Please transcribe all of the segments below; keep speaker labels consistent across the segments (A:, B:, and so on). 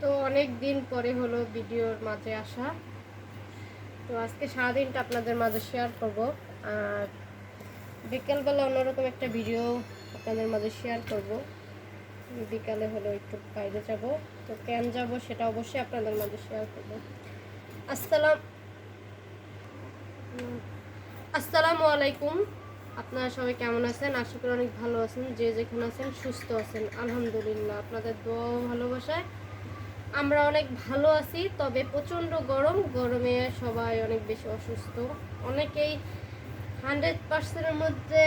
A: তো অনেক দিন পরে হলো ভিডিওর মাঝে আসা। তো আজকে সারাদিনটা আপনাদের মাঝে শেয়ার করব। আর বিকেলবেলা অন্যরকম একটা ভিডিও আপনাদের মাঝে শেয়ার করব। বিকালে হলো একটু বাইরে যাব। তো কেন যাব সেটা অবশ্যই আপনাদের মাঝে শেয়ার করব। আসসালাম আসসালামু আলাইকুম। আপনারা সবাই কেমন আছেন? আশা করি অনেক ভালো আছেন। যে যেখানে আছেন সুস্থ আছেন। আলহামদুলিল্লাহ। আপনাদের দোয়া ও ভালোবাসায় আমরা অনেক ভালো আছি, তবে প্রচণ্ড গরম, গরমে সবাই অনেক বেশি অসুস্থ। অনেকেই হান্ড্রেড পার্সেন্টের মধ্যে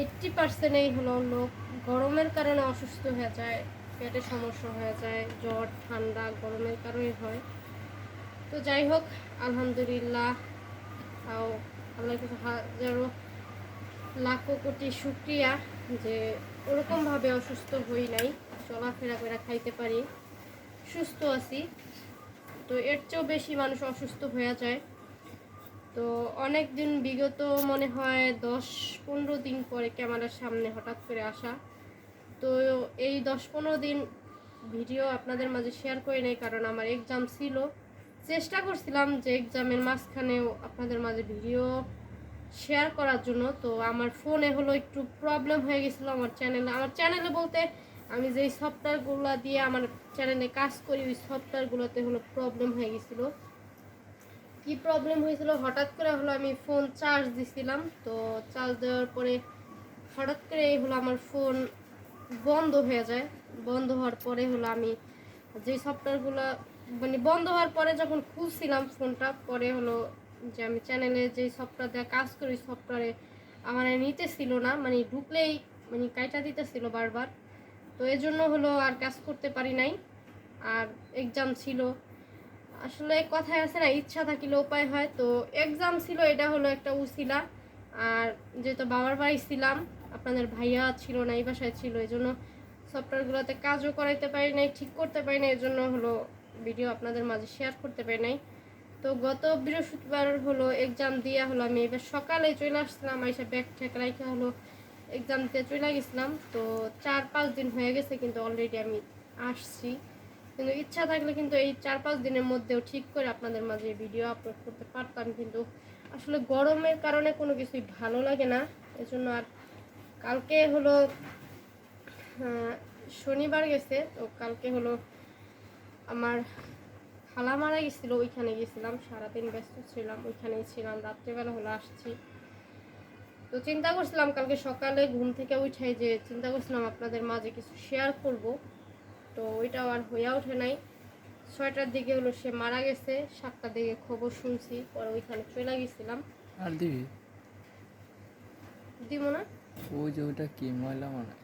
A: এইট্টি পার্সেন্টেই হলো লোক। গরমের কারণে অসুস্থ হয়ে যায়, পেটে সমস্যা হয়ে যায়, জ্বর, ঠান্ডা গরমের কারণে হয়। তো যাই হোক, আলহামদুলিল্লাহ, তাও আল্লাহ কাছে হাজারো লাখো কোটি শুক্রিয়া যে ওরকমভাবে অসুস্থ হই নাই, চলাফেরা করে খাইতে পারি। সুস্থ আছি। তো এর চেয়েও বেশি মানুষ অসুস্থ হয়ে যায়। তো অনেক দিন বিগত মনে হয় দশ পনেরো দিন পরে ক্যামেরার সামনে হঠাৎ করে আসা। তো এই দশ পনেরো দিন ভিডিও আপনাদের মাঝে শেয়ার করে নেই, কারণ আমার এক্সাম ছিল। চেষ্টা করছিলাম যে এক্সামের মাঝখানেও আপনাদের মাঝে ভিডিও শেয়ার করার জন্য। তো আমার ফোনে হলো একটু প্রবলেম হয়ে গেছিল আমার চ্যানেলে আমার চ্যানেলে বলতে আমি যেই সফটওয়্যারগুলো দিয়ে আমার চ্যানেলে কাজ করি, ওই সফটওয়্যারগুলোতে হলো প্রবলেম হয়ে গেছিল। কি প্রবলেম হয়েছিল? হঠাৎ করে হলো আমি ফোন চার্জ দিছিলাম, তো চার্জ দেওয়ার পরে হঠাৎ করে এই হলো আমার ফোন বন্ধ হয়ে যায়। বন্ধ হওয়ার পরে হলো আমি যেই সফটওয়্যারগুলো মানে বন্ধ হওয়ার পরে যখন খুলছিলাম ফোনটা পরে হলো যে আমি চ্যানেলে যেই সফটওয়্যার দিয়ে কাজ করি সফটওয়্যারে আমার নিতেছিল না মানে ঢুকলেই মানে কাইটা দিতেছিল বারবার। তো এই জন্য হলো আর কাজ করতে পারি নাই। আর এক্সাম ছিল। আসলে কথায় আছে না, ইচ্ছা থাকিলে উপায় হয়। তো এক্সাম ছিল, এটা হলো একটা উসিলা। আর যেহেতু বাবার বাড়ি ছিলাম, আপনাদের ভাইয়া ছিল না, এই বাসায় ছিল, এই জন্য সফটওয়্যারগুলোতে কাজও করাইতে পারি নাই, ঠিক করতে পারি নাই, এই জন্য হলো ভিডিও আপনাদের মাঝে শেয়ার করতে পারি নাই। তো গত বৃহস্পতিবার হলো এক্সাম দিয়ে হলো, আমি এবার সকালে চলে আসছিলাম এসে ব্যাগ ঠেক রাইখা হলো। এক্সাম দিতে চলে গেছিলাম, তো চার পাঁচ দিন হয়ে গেছে কিন্তু অলরেডি আমি আসছি। কিন্তু ইচ্ছা থাকলে কিন্তু এই চার পাঁচ দিনের মধ্যেও ঠিক করে আপনাদের মাঝে ভিডিও আপলোড করতে পারতাম, কিন্তু আসলে গরমের কারণে কোনো কিছুই ভালো লাগে না। এজন্য আর কালকে হলো শনিবার গেছে, তো কালকে হলো আমার খালা মারা গেছিল, ওইখানে গেছিলাম, সারাদিন ব্যস্ত ছিলাম, ওইখানেই ছিলাম, রাত্রেবেলা হলো আসছি। তো চিন্তা করছিলাম কালকে সকালে ঘুম থেকে উঠে যে চিন্তা করছিলাম আপনাদের মাঝে কিছু শেয়ার করব। তো ওইটাও আর হইয়া ওঠে নাই। ছয়টার দিকে হলো সে মারা গেছে সাতটার দিকে খবর শুনছি পরে ওইখানে চলে গেছিলাম।
B: আর দিবি?
A: দিব না?
B: ওই যে ওইটা কি ময়লা মানে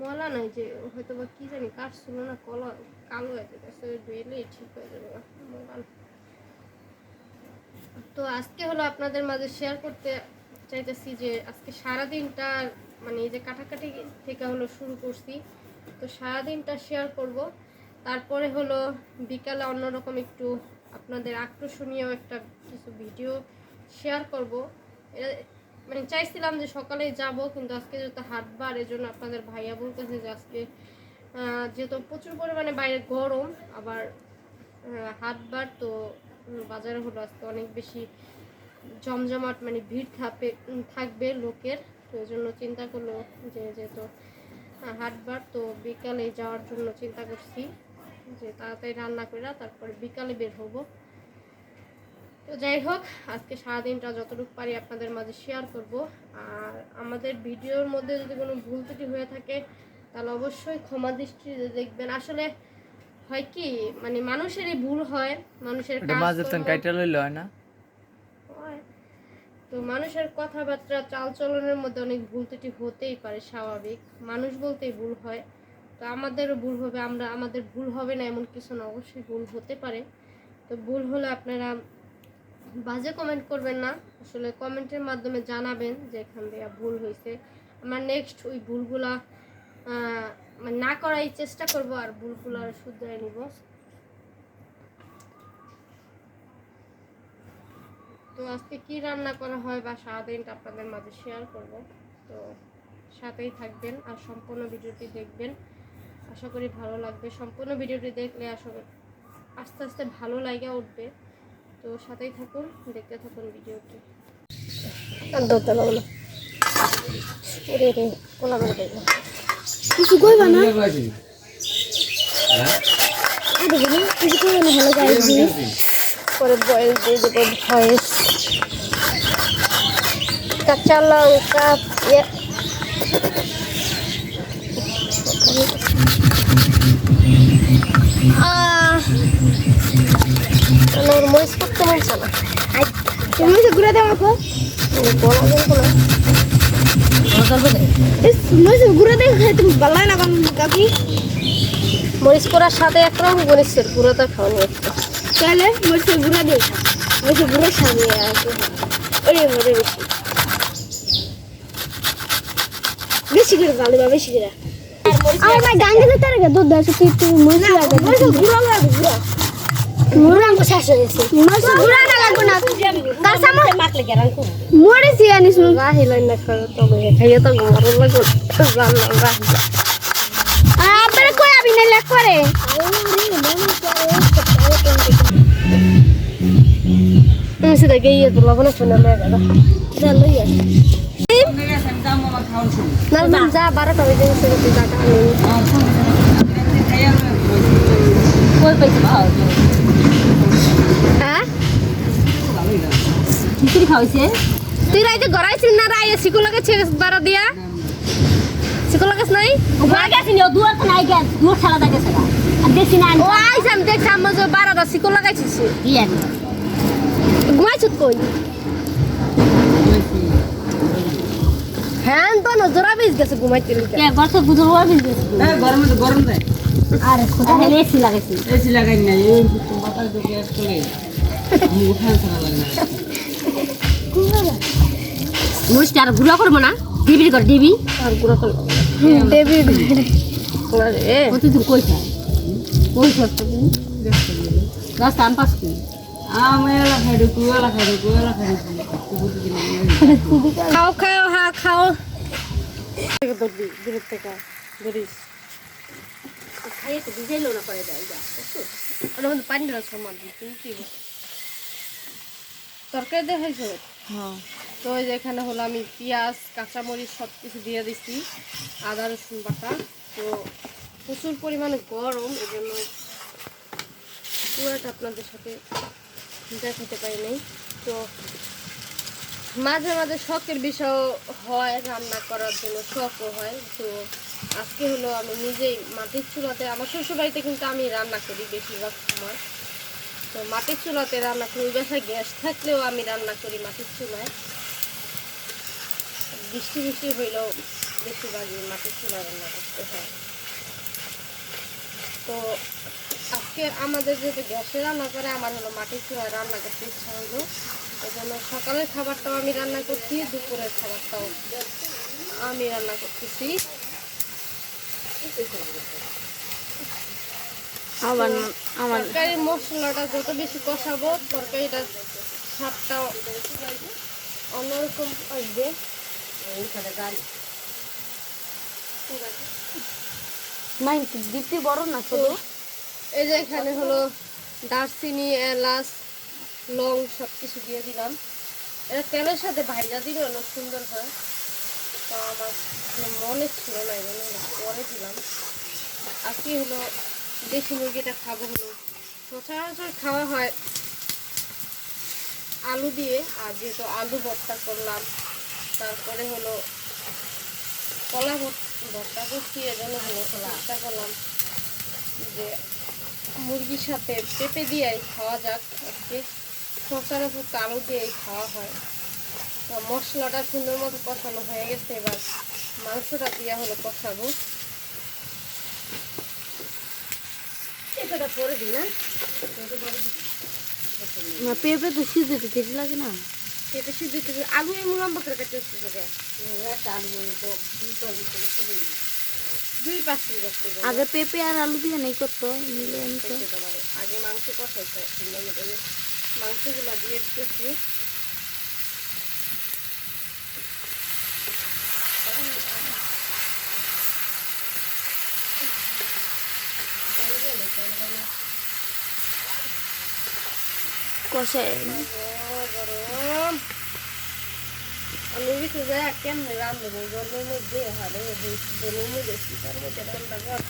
A: মলা নাই যে হয়তো বা কি জানি কাটছিল না কলা কালো হয়ে যেতেছে ধুইলে ঠিক হয়ে যাবে তো আজকে হলো আপনাদের মাঝে শেয়ার করতে চাইতেছি যে আজকে সারাদিনটা মানে এই যে কাটাকাটি থেকে হলো শুরু করছি। তো সারাদিনটা শেয়ার করব। তারপরে হলো বিকালে অন্যরকম একটু আপনাদের আকর্ষণীয় একটা কিছু ভিডিও শেয়ার করব। মানে চাইছিলাম যে সকালে যাব, কিন্তু আজকে যেহেতু হাটবার এই জন্য আপনাদের ভাইয়া বলতেছে যে আজকে যেহেতু প্রচুর পরিমাণে বাইরে গরম, আবার হাটবার তো বাজারে হলো আজকে অনেক বেশি জমজমাট মানে ভিড় থাকবে থাকবে লোকের তো এই জন্য চিন্তা করল যে যেহেতু হাটবার তো বিকালে যাওয়ার জন্য চিন্তা করছি যে তাড়াতাড়ি রান্না করে তারপরে বিকালে বের হব। তো যাই হোক আজকে সারাদিনটা যতটুকু পারি আপনাদের মাঝে শেয়ার করব। আর আমাদের ভিডিওর মধ্যে যদি কোনো ভুল ত্রুটি হয়ে থাকে তাহলে অবশ্যই ক্ষমা দৃষ্টিতে দেখবেন। আসলে হয় কি মানে মানুষেরই ভুল হয় মানুষের কাজ
B: কাইটা লইল হয় না।
A: তো মানুষের কথাবার্তা, চালচলনের মধ্যে অনেক ভুল ত্রুটি হতেই পারে, স্বাভাবিক। মানুষ বলতেই ভুল হয়। তো আমাদেরও ভুল হবে, আমরা, আমাদের ভুল হবে না এমন কিছু না, অবশ্যই ভুল হতে পারে। তো ভুল হলে আপনারা বাজে কমেন্ট করবেন না। আসলে কমেন্টের মাধ্যমে জানাবেন যে এখান থেকে ভুল হয়েছে। আমরা নেক্সট ওই ভুলগুলা মানে না করাই চেষ্টা করব আর ভুলগুলো শুধরে নিব। তো আজকে কি রান্না করা হয় বা সারাদিনটা আপনাদের মাঝে শেয়ার করব? তো সাথেই থাকবেন আর সম্পূর্ণ ভিডিওটি দেখবেন। আশা করি ভালো লাগবে। সম্পূর্ণ ভিডিওটি দেখলে আশা করি আস্তে আস্তে ভালো লাগে উঠবে। তো সাথেই থাকুন দেখতে থাকুন ভিডিওটি। আর ধরতে পারব না। রে রে কোলা মেরে দেবো
C: কিছু কইবা না? আরে কিছু কইবা না? হলো গাইস।
A: পরে বয়েস দিয়ে দেবো ভয়েস কাঁচা লঙ্কা ইয়ে আমার মরিচ করতে
C: তুমি ঘুরে দাও আমাকে।
A: বলা
C: ঘুরে দেখ তুমি না কাকি।
A: মরিচ করার সাথে একরকম মরিচের গুঁড়োটা খাওয়ানি একটু।
C: তাহলে ঘুরে দেখ মই সে ঘুরে সামনে আছে ওরে ওরে বেশি। বেশি করে গালি বা বেশি করে। আমার ভাই গাঙ্গে না তার দুধ আছে তুই তুই মই লাগে ঘুরা লাগে ঘুরা মুরা আঙ্গ শেষ হয়ে গেছে। সে ঘুরা না লাগবে না। তার সামনে মাকলে গেরান কো মরে সি আনিস
A: রাহি লাইন না খাইয়ে তো ঘর লাগো জানলাম রাহি
C: আবার কই আবি না লেখ করে
A: তুমি সেটা গিয়ে তো লবণ শুনে মেয়ে
C: চলো ইয়া
A: না যা বারোটা বেজে গেছে হ্যাঁ
D: খিচুড়ি খাওয়াইছে
A: তুই রাইতে গড়াইছিস না রাই শিকু লাগাচ্ছে বারো দিয়া? শিকু লাগাস নাই?
D: ঘরে গেছি ও দুয়ার তো নাই গেছ দুয়ার ছাড়া সেটা আর দেখছি না
A: ও আইস আমি দেখছি আমার যে বারোটা শিকু লাগাইছিস
D: কি
A: কই? হ্যাঁ তো নজরা বেশ গেছে ঘুমাইতে
D: কে গর্ত বুঝো ওর বিজনেস
E: গরমে তো গরম দেয়
D: আরে খোদা হেলে এসি লাগাইছি।
E: এসি লাগাই না এই বাতাস ঢুকে আসলে আমি উঠান ছাড়া লাগে না।
D: মুষ্টি আর গুঁড়া করব না। ডিবি কর ডিবি
A: আর গুড়া করল দেবী রে
D: কতদিন কইছা কইছা দশ টান পাঁচ কি?
A: খাও খাও হ্যাঁ খাও দূরের থেকে
D: তো না করে
A: তো যে এখানে হলো আমি পেঁয়াজ কাঁচামরিচ সব কিছু দিয়ে দিচ্ছি আদা রসুন বাটা তো প্রচুর পরিমাণে গরম এই জন্য আপনাদের সাথে দেখাতে পারি নাই। তো মাঝে মাঝে শখের বিষয় হয়, রান্না করার জন্য শখও হয়। তো আজকে হলো আমি নিজেই মাটির চুলাতে, আমার শ্বশুরবাড়িতে কিন্তু আমি রান্না করি বেশিরভাগ সময়। তো মাটির চুলাতে রান্না করি বাসায় গ্যাস থাকলেও আমি রান্না করি মাটির চুলায়। বৃষ্টি বৃষ্টি হইলেও বেশিরভাগই মাটির চুলায় রান্না করতে হয়। তো আজকে আমাদের যেহেতু গ্যাসে রান্না করে আমার হলো মাটির চুলায় রান্না করতে ইচ্ছা হলো ওই জন্য সকালের খাবারটাও আমি রান্না করছি দুপুরের খাবারটাও আমি রান্না করতেছি। তরকারির মশলাটা যত বেশি কষাবো তরকারিটা স্বাদটা অন্যরকম আসবে।
C: মাইন দিতে বড় না ছোট?
A: এই যে এখানে হলো দারচিনি, এলাচ, লং সব কিছু দিয়ে দিলাম। এটা তেলের সাথে ভাইজা দিলে হলো সুন্দর হয়। তো আমার কোনো মনে ছিল না, এই জন্য পরে দিলাম। আজকে হলো, দেশি মুরগিটা খাব হলো। সচরাচর খাওয়া হয় আলু দিয়ে, আর যেহেতু আলু ভর্তা করলাম, তারপরে হলো কলা ভর্ত- ভর্তা করছি এজন্য হলো চেষ্টা করলাম। যে মুরগির সাথে পেঁপে দিয়ে খাওয়া যাক আজকে। সচরাচর তো আলু দিয়েই খাওয়া হয়। তো মশলাটা সুন্দর মতো কষানো হয়ে গেছে এবার মাংসটা দিয়ে হলো কষাবো। এটা পরে দিই না?
C: না পেঁপে তো সিদ্ধ তো লাগে না।
A: পেঁপে সিদ্ধ দিতে আলু এমন লম্বা করে কাটতে হচ্ছে তোকে দুই পাঁচ পিস করতে।
C: আগে পেঁপে আর আলু দিয়ে নেই করতো মিলে
A: হচ্ছে আগে মাংস কষাইতে মাংসগুলো দিয়ে দিতেছি।
C: কষে
A: গরম। আমি কিছু যায় কেমনে রান্ধবো গরমের মধ্যে হারে গরমের মধ্যে শীতের মধ্যে রান্না কর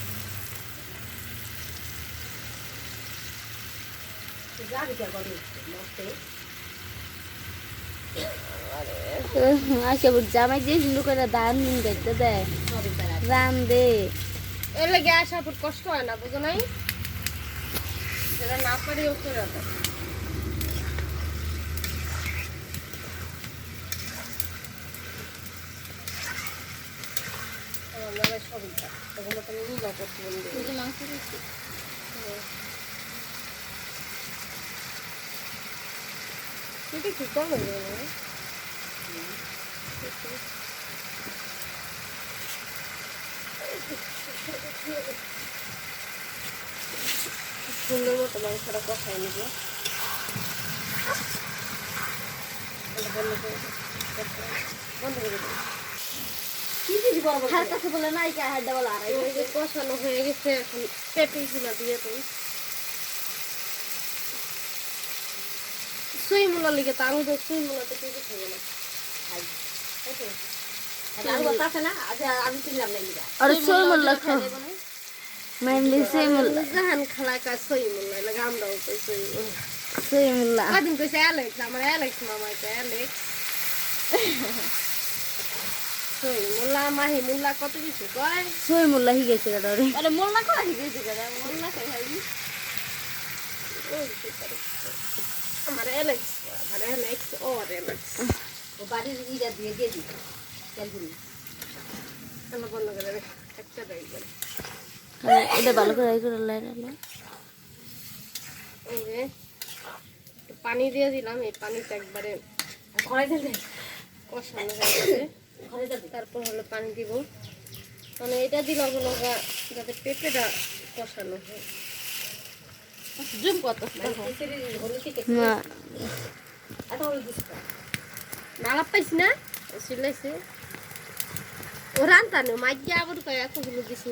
C: আচ্ছা জামাই যে সুন্দর করে ধান দেখতে দেয় রান দে।
A: এর লাগে আসা কষ্ট হয় না বুঝো নাই? যেটা না পারি ও করে দেয় আমরা সবই খাই তখন তো আমি নিজেও করতে বলি কিন্তু কি হয়ে যাবে সুন্দর মতো মাংসটা কষাই নিব বন্ধ করে। বন্ধ করে।
C: হার কাছে বলে নাই কে হার দেওয়াল আর
A: এই যে কষানো হয়ে গেছে এখন পেঁপে গুলা দিয়ে দিই। সুই মূলা লিগে তা আমি তো সুই মূলাতে পেঁপে খাব না। আমার অ্যালেক্স মামা অ্যালেক্স। সই মূলা মাহি মূলা কত কিছু কয়?
C: সই মোল্লা হি গেছে গা রে?
A: আরে মোল্লা কয় গেছে গা মোল্লা কয় করে আমার অ্যালেক্স আমার অ্যালেক্স ও অ্যালেক্স আল্লাহ বন্ধ করে দে একটা দেই করে
C: এটা ভালো করে লাই
A: এই যে পানি দিয়ে দিলাম এই পানিটা একবারে কষানো হয়ে গেছে। তারপর হলো পানি দিব। মানে এটা দিলাম হলো যাতে পেঁপেটা কষানো হয়। জুম কত
C: না
A: নালা পাইছি না? সিলাইছে। ও রান্তা নো মাইয়া আবার কয় এত হলো দিছি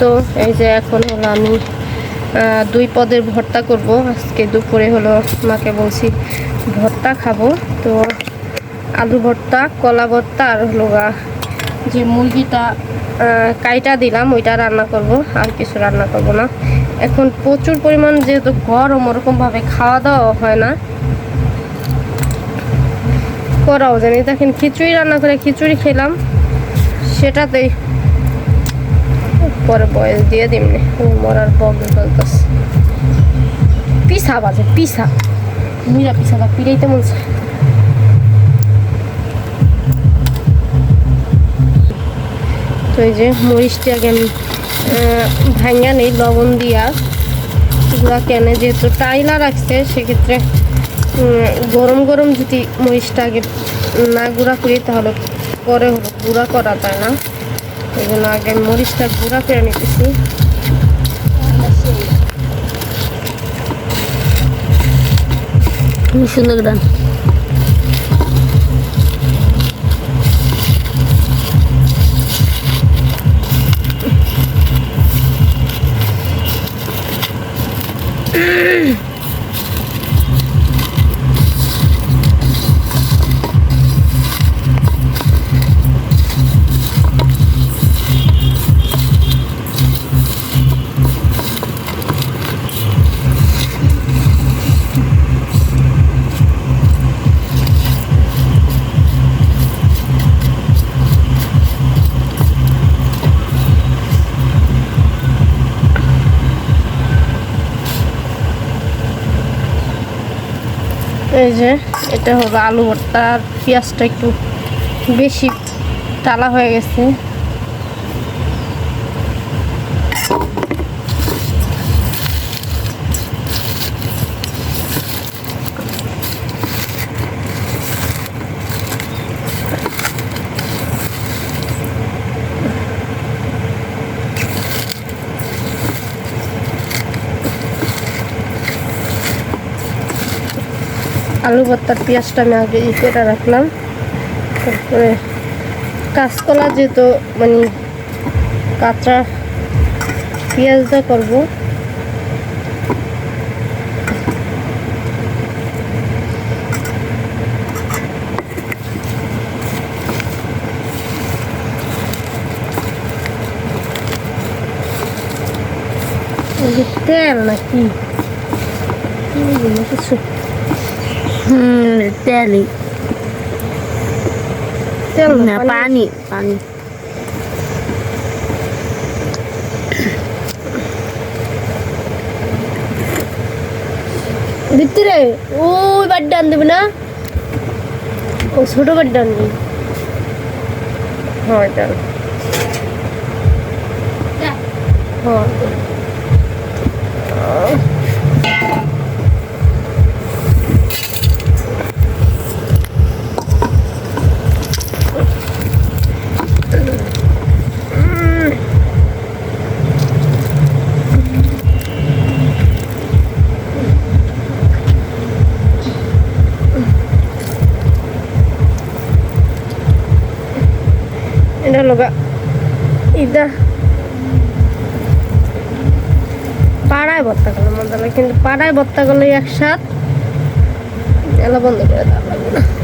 A: তো এই যে এখন হলো আমি দুই পদের ভর্তা করব। আজকে দুপুরে হলো মাকে বলছি, ভর্তা খাব। তো আলু ভর্তা, কলা ভর্তা আর হলো যে মুরগিটা কাইটা দিলাম, ওইটা রান্না করব, আর কিছু রান্না করব না। এখন প্রচুর পরিমাণ যেহেতু গরম, ওরকমভাবে খাওয়া দাওয়া হয় না। করাও জানি দেখেন খিচুড়ি রান্না করে খিচুড়ি খেলাম, সেটাতেই পরে বয়স দিয়ে দিমনি মরার বগল বলতেছে পিসা বাজে, পিসা। মিরা পিসা বা পিড়াইতে মন। তো এই যে মরিচটি আগে আমি ভাঙ্গা নেই, লবণ দিয়া। গুঁড়া কেনে, যেহেতু টাইলা রাখছে সেক্ষেত্রে গরম গরম যদি মরিচটা আগে না গুঁড়া করি, তাহলে পরে গুঁড়া করা যায় না। এই জন্য আগে আমি মরিচটা গুঁড়া করে নিতেছি
C: খুব সুন্দর গান
A: এই যে এটা হবে আলু ভর্তা আর পেঁয়াজটা একটু বেশি টালা হয়ে গেছে। আলু ভর্তার পেঁয়াজটা আমি আগে ই করে রাখলাম। তারপরে কাঁচকলা যেহেতু মানে কাঁচা পেঁয়াজটা করব। তেল নাকি? কিছু।
C: হুম তেলি
A: তেল
C: না পানি পানি
A: ভিতরে ওই বাড়ি ডান দেবে না ও ছোট বাড়ি ডান নেই হ্যাঁ ডান হ্যাঁ পাড়ায় বত্তাগুলো একসাথ এলা বন্ধ করে দাও।